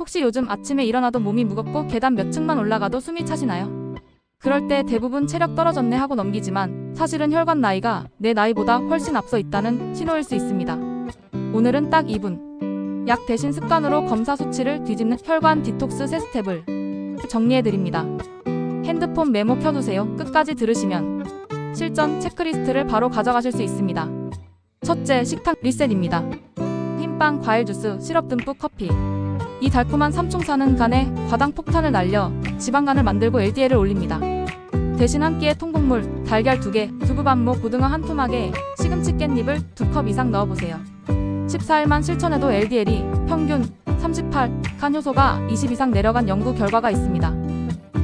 혹시 요즘 아침에 일어나도 몸이 무겁고 계단 몇 층만 올라가도 숨이 차시나요? 그럴 때 대부분 체력 떨어졌네 하고 넘기지만 사실은 혈관 나이가 내 나이보다 훨씬 앞서 있다는 신호일 수 있습니다. 오늘은 딱 2분. 약 대신 습관으로 검사 수치를 뒤집는 혈관 디톡스 세 스텝을 정리해드립니다. 핸드폰 메모 켜두세요. 끝까지 들으시면 실전 체크리스트를 바로 가져가실 수 있습니다. 첫째, 식탁 리셋입니다. 흰빵, 과일 주스, 시럽 듬뿍 커피. 이 달콤한 삼총사는 간에 과당 폭탄을 날려 지방간을 만들고 LDL을 올립니다. 대신 한 끼에 통곡물, 달걀 2개, 두부 반모, 고등어 한 토막에 시금치 깻잎을 2컵 이상 넣어보세요. 14일만 실천해도 LDL이 평균 38, 간 효소가 20 이상 내려간 연구 결과가 있습니다.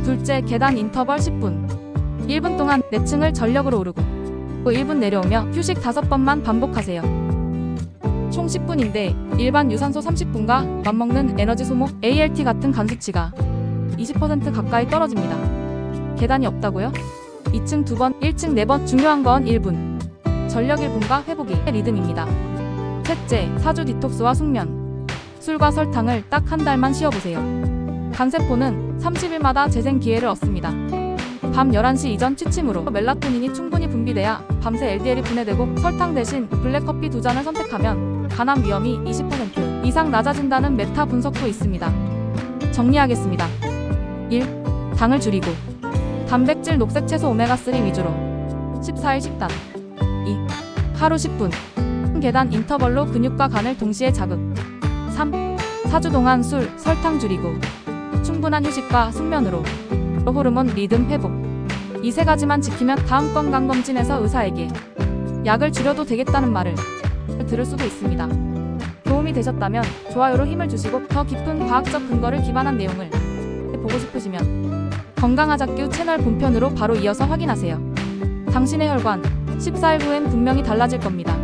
둘째, 계단 인터벌 10분. 1분 동안 내층을 전력으로 오르고 또 1분 내려오며 휴식 5번만 반복하세요. 총 10분인데 일반 유산소 30분과 맞먹는 에너지 소모 ALT 같은 간 수치가 20% 가까이 떨어집니다. 계단이 없다고요? 2층 2번, 1층 4번 중요한 건 1분. 전력 1분과 회복이 리듬입니다. 셋째, 사주 디톡스와 숙면. 술과 설탕을 딱 한 달만 쉬어보세요. 간세포는 30일마다 재생 기회를 얻습니다. 밤 11시 이전 취침으로 멜라토닌이 충분히 분비돼야 밤새 LDL이 분해되고 설탕 대신 블랙커피 두 잔을 선택하면 간암 위험이 20% 이상 낮아진다는 메타 분석도 있습니다. 정리하겠습니다. 1. 당을 줄이고 단백질 녹색 채소 오메가3 위주로 14일 식단 2. 하루 10분 계단 인터벌로 근육과 간을 동시에 자극 3. 4주 동안 술, 설탕 줄이고 충분한 휴식과 숙면으로 호르몬 리듬 회복 이 세 가지만 지키면 다음 건강검진에서 의사에게 약을 줄여도 되겠다는 말을 들을 수도 있습니다. 도움이 되셨다면 좋아요로 힘을 주시고 더 깊은 과학적 근거를 기반한 내용을 보고 싶으시면 건강하자큐 채널 본편으로 바로 이어서 확인하세요. 당신의 혈관 14일 후엔 분명히 달라질 겁니다.